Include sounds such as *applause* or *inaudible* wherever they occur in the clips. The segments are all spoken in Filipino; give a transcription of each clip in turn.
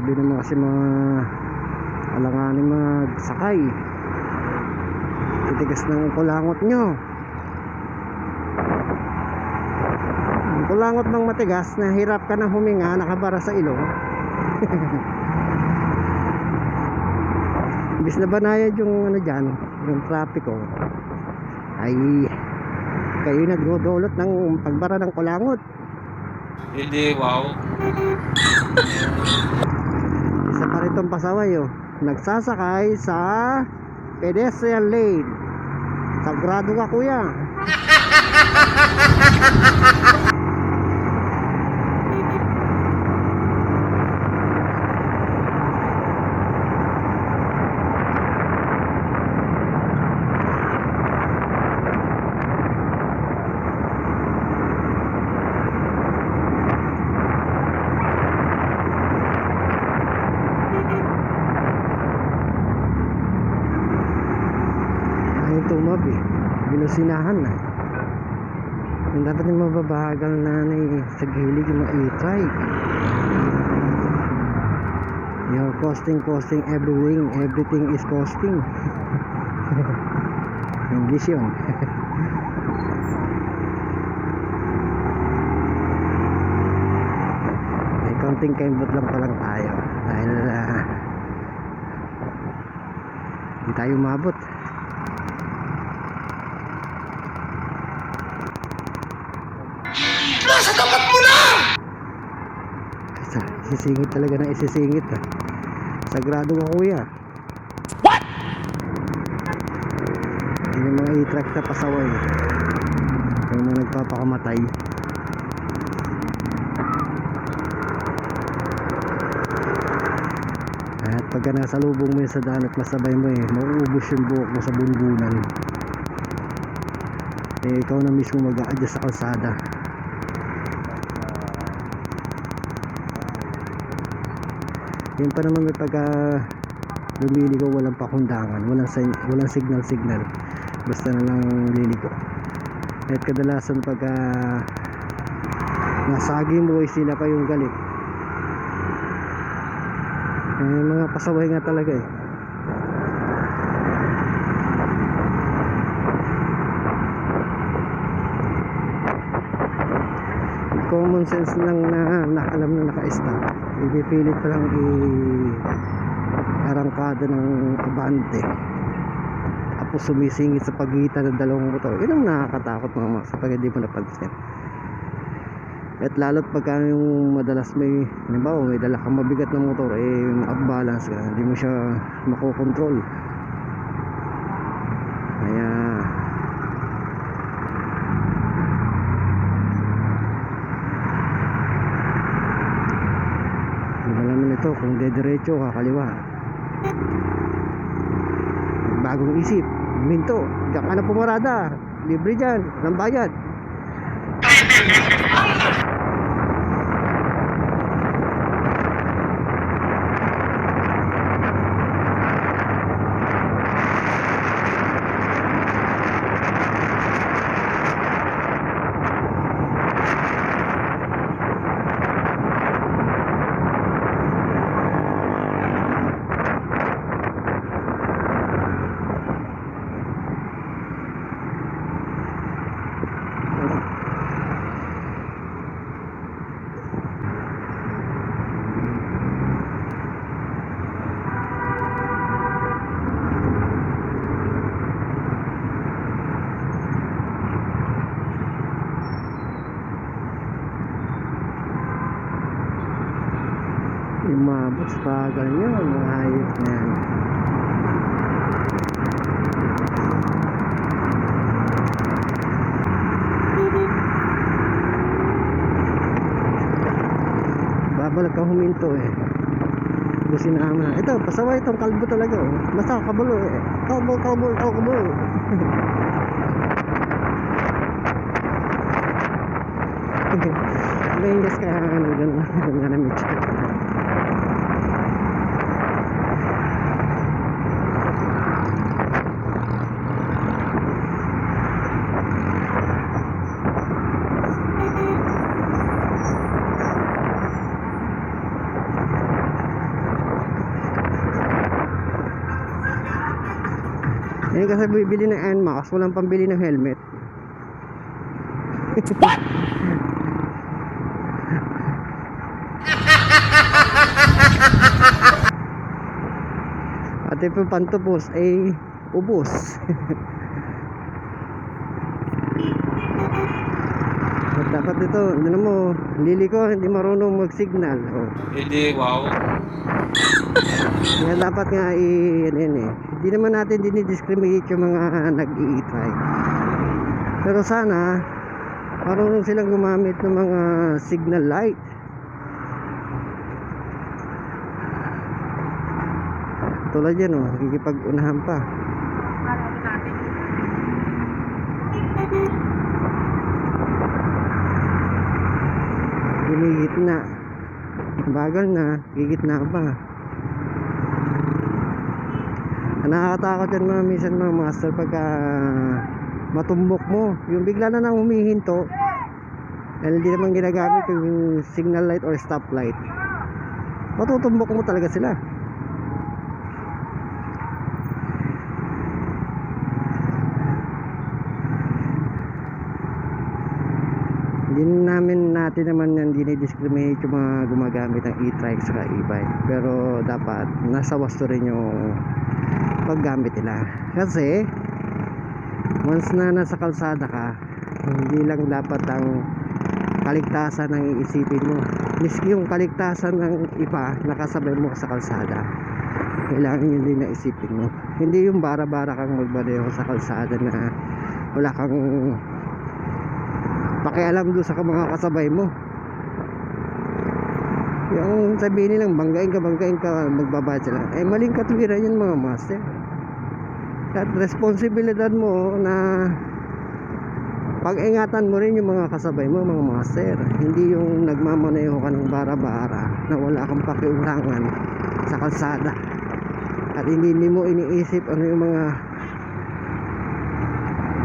kasi mga alanganin magsakay titigas ng kulangot nyo ang kulangot ng matigas na hirap ka na huminga nakabara sa ilong *laughs* Imbis na banayad yung ano dyan, yung trapiko, ay kayo nagdodolot ng pagbara ng kulangot. Hindi, wow. Isa pa rin itong pasaway oh. Nagsasakay sa pedestrian lane. Sagrado ka kuya. *laughs* Binusinahan na. Yung dapat yung mababagal na na sa gilid yung mga e-trike. You're costing, costing everything. Everything is costing. *laughs* English yun. *laughs* May konting kaimbot lang pa lang tayo. Dahil ah, hindi tayo umabot. Sa, isisingit talaga na isisingit ah. Sagrado ka kuya. What? Yun yung mga i-track na pasaway. Yung mga nagpapakamatay. At pagka nasa lubong mo yun sa daan at masabay mo eh, mauubos yung buhok mo sa bunbunan. Eh, ikaw na mismo mag-a-adjust sa kalsada. Yun pa naman pagka lumiligo walang pakundangan, walang, walang signal signal. Basta na lang liligo. At kadalasan pagka nasagi mo ay sila pa yung galit. Eh, mga pasaway nga talaga eh. Common sense lang na nakalam na naka-stop ipipilit pa lang i arangkada ng abante. Tapos sumisingit sa pagitan ng dalawang motor. Yun ang nakakatakot mga mga kapag hindi mo napansin. At lalo't pagka yung madalas may halimbawa may dala kang mabigat na motor eh out balance ka hindi mo siya makokontrol. Kaya Malaman ito kung dediretso o kakaliwa. Bagong isip, minto, diyan ka na pumarada. Libre dyan, ng bayad. Sa bagal niya, mga hayop na yan. Babalag ka huminto eh. Busin na na. Ito, pasaway itong kalbo talaga oh. Basta kabulo eh. Kalbo, kalbo, kalbo. Bengas ka ano dyan. Nga na mitya. Kasi bibili ng NMAX, walang pambili ng helmet. *laughs* At yung pantupos ay ubos. *laughs* At dapat ito, ano mo, lili ko, hindi marunong mag-signal. Oh. Hindi, wow. Kaya dapat nga i ano yun eh. Hindi naman natin dinidiscriminate yung mga nag-i-try. Pero sana marunong silang gumamit ng mga signal light. Tulad yan oh, nakikipag-unahan pa. Ginigitna. Bagal na, gigitna pa. Nakakatakot yan mga minsan mga master pagka matumbok mo. Yung bigla na nang humihinto. Dahil hindi naman ginagamit yung signal light or stop light. Matutumbok mo talaga sila. Hindi namin natin naman yan dinidiscriminate yung mga gumagamit ng e-trike sa e-bike. Pero dapat nasa wasto rin yung paggamit nila. Kasi once na nasa kalsada ka, hindi lang dapat ang kaligtasan ang iisipin mo. Miski yung kaligtasan ng iba nakasabay mo sa kalsada. Kailangan yun din na isipin mo. Hindi yung bara-bara kang magbadeho sa kalsada na wala kang pakialam doon sa mga kasabay mo. Yung sabihin nilang banggain ka, banggain ka, magbabayad sila. Eh, maling katwiran yun mga master. At responsibilidad mo na pag-ingatan mo rin yung mga kasabay mo, mga master. Hindi yung nagmamaneho ka ng bara-bara na wala kang pakiulangan sa kalsada. At hindi, hindi mo iniisip ano yung mga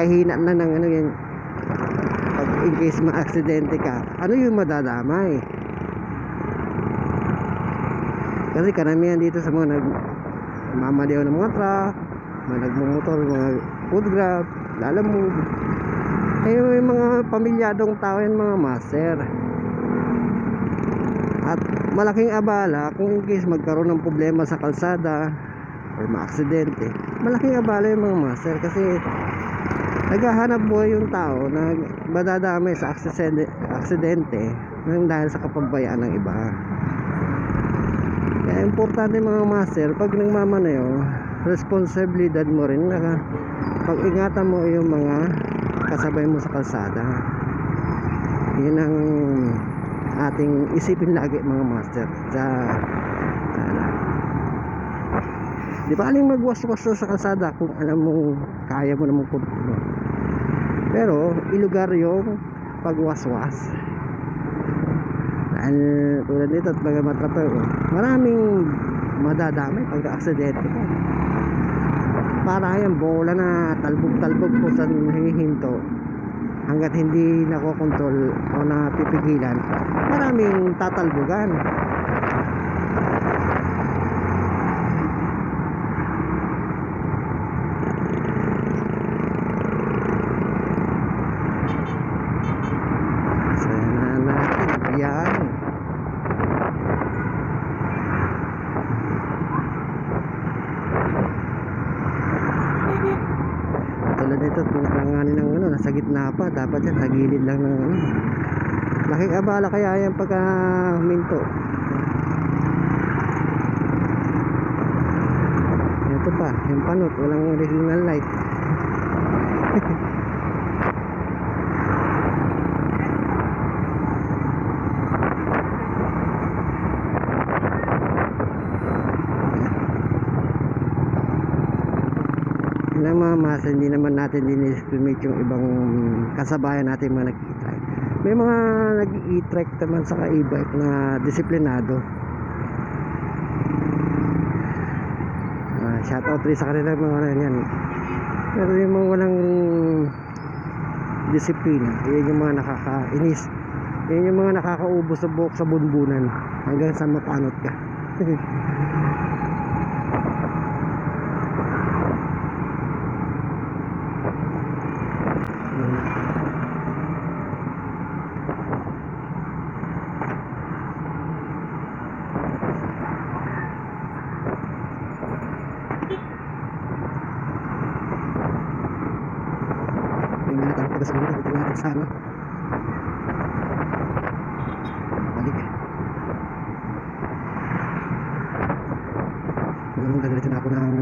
kahina na ng ano yan in case ma-aksidente ka. Ano yung madadamay? Kasi karamihan dito sa mga nag mamaliw ng mga truck mga nagmumotor mga food grab lalamove. Eh yung mga pamilyadong tao yan mga master. At malaking abala kung in case magkaroon ng problema sa kalsada or maaksidente malaking abala yung mga master kasi naghahanap buhay yung tao na madadamay sa aksidente, aksidente nang dahil sa kapabayaan ng iba. Kaya importante mga master pag nagmamaneho responsibilidad mo rin na pag-ingatan mo yung mga kasabay mo sa kalsada. Yun ang ating isipin lagi mga master sa ano, di ba aling magwas-was sa kalsada kung alam mo kaya mo namang kontrol pero ilugar yung pagwaswas. Dahil tulad nito at mga matraper maraming madadamay pag aksidente ka para yan bola na talbog-talbog po sa hihinto hanggat hindi nakokontrol o napipigilan maraming tatalbogan Sana natin yan tulad nito pinakalanganin ng ano nasa gitna pa. Dapat yan sa gilid lang ng ano. Laking abala kaya yan pagka huminto ito pa yung panot. Walang original light *laughs* Masa, hindi naman natin diniscriminate yung ibang kasabayan natin mga nag-e-trike. May mga nag-e-trike naman sa e-bike na disiplinado. Ah, shout out rin sa kanila mga yan. Pero yung mga walang disiplina, yun yung mga nakakainis. Yun yung mga nakakaubos sa buhok sa bunbunan hanggang sa mapanot ka. *laughs* gasolina dito natin sa ano balik. Alam mo gagalitin ako ng